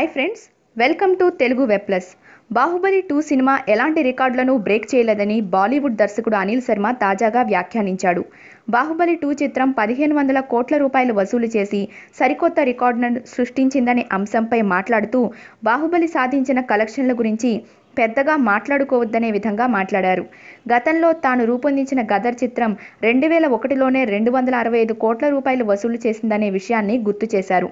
Hi friends welcome to Telugu web plus Baahubali two cinema ఎలాంటి రికార్డులను break చేయలేదని బాలీవుడ్ దర్శకుడు అనిల్ శర్మ తాజాగా వ్యాఖ్యానించాడు. బాహుబలి టూ చిత్రం పదిహేను వందల కోట్ల రూపాయలు వసూలు చేసి సరికొత్త రికార్డును సృష్టించిందనే అంశంపై మాట్లాడుతూ బాహుబలి సాధించిన కలెక్షన్ల గురించి పెద్దగా మాట్లాడుకోవద్దనే విధంగా మాట్లాడారు. గతంలో తాను రూపొందించిన గదర్ చిత్రం రెండు వేల ఒకటిలోనే రెండు వందల అరవై ఐదు కోట్ల రూపాయలు వసూలు చేసిందనే విషయాన్ని గుర్తు చేశారు.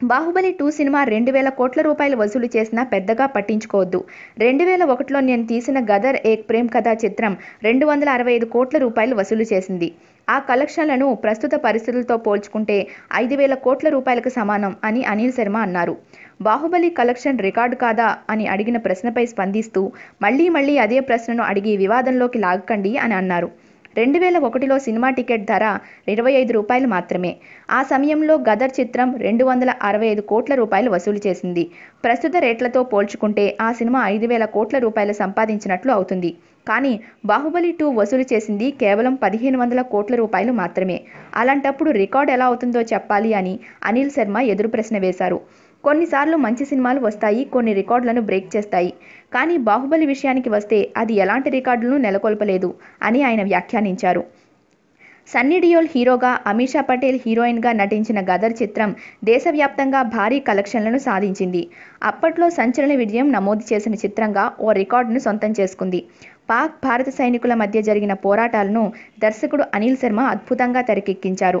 బాహుబలి టూ సినిమా రెండు వేల కోట్ల రూపాయలు వసూలు చేసినా పెద్దగా పట్టించుకోవద్దు. రెండు వేల ఒకటిలో నేను తీసిన గదర్ ఏక్ ప్రేమ్ కథా చిత్రం రెండు వందల అరవై ఐదు కోట్ల రూపాయలు వసూలు చేసింది. ఆ కలెక్షన్లను ప్రస్తుత పరిస్థితులతో పోల్చుకుంటే ఐదు వేల కోట్ల రూపాయలకు సమానం అని అనిల్ శర్మ అన్నారు. బాహుబలి కలెక్షన్ రికార్డు కాదా అని అడిగిన ప్రశ్నపై స్పందిస్తూ మళ్ళీ మళ్ళీ అదే ప్రశ్నను అడిగి వివాదంలోకి లాగకండి అని అన్నారు. రెండు వేల ఒకటిలో సినిమా టికెట్ ధర ఇరవై ఐదు రూపాయలు మాత్రమే. ఆ సమయంలో గదర్ చిత్రం రెండు వందల అరవై ఐదు కోట్ల రూపాయలు వసూలు చేసింది. ప్రస్తుత రేట్లతో పోల్చుకుంటే ఆ సినిమా ఐదు వేల కోట్ల రూపాయలు సంపాదించినట్లు అవుతుంది. కానీ బాహుబలి టూ వసూలు చేసింది కేవలం పదిహేను వందల కోట్ల రూపాయలు మాత్రమే. అలాంటప్పుడు రికార్డ్ ఎలా అవుతుందో చెప్పాలి అని అనిల్ శర్మ ఎదురు ప్రశ్న వేశారు. కొన్నిసార్లు మంచి సినిమాలు వస్తాయి కొన్ని రికార్డులను బ్రేక్ చేస్తాయి. కానీ బాహుబలి విషయానికి వస్తే అది ఎలాంటి రికార్డులను నెలకొల్పలేదు అని ఆయన వ్యాఖ్యానించారు. సన్నీ డియోల్ హీరోగా అమీషా పటేల్ హీరోయిన్గా నటించిన గదర్ చిత్రం దేశవ్యాప్తంగా భారీ కలెక్షన్లను సాధించింది. అప్పట్లో సంచలన విజయం నమోదు చేసిన చిత్రంగా ఓ రికార్డును సొంతం చేసుకుంది. పాక్ భారత సైనికుల మధ్య జరిగిన పోరాటాలను దర్శకుడు అనిల్ శర్మ అద్భుతంగా తెరకెక్కించారు.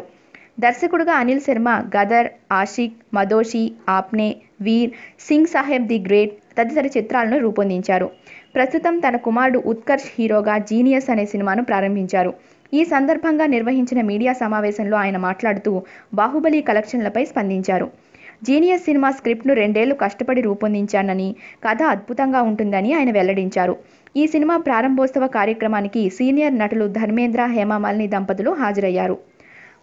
దర్శకుడుగా అనిల్ శర్మ గదర్ ఆషిక్ మదోషి ఆప్నే వీర్ సింగ్ సాహెబ్ ది గ్రేట్ తదితర చిత్రాలను రూపొందించారు. ప్రస్తుతం తన కుమారుడు ఉత్కర్ష్ హీరోగా జీనియస్ అనే సినిమాను ప్రారంభించారు. ఈ సందర్భంగా నిర్వహించిన మీడియా సమావేశంలో ఆయన మాట్లాడుతూ బాహుబలి కలెక్షన్లపై స్పందించారు. జీనియస్ సినిమా స్క్రిప్ట్ను రెండేళ్ళు కష్టపడి రూపొందించానని కథ అద్భుతంగా ఉంటుందని ఆయన వెల్లడించారు. ఈ సినిమా ప్రారంభోత్సవ కార్యక్రమానికి సీనియర్ నటులు ధర్మేంద్ర హేమమాలిని దంపతులు హాజరయ్యారు.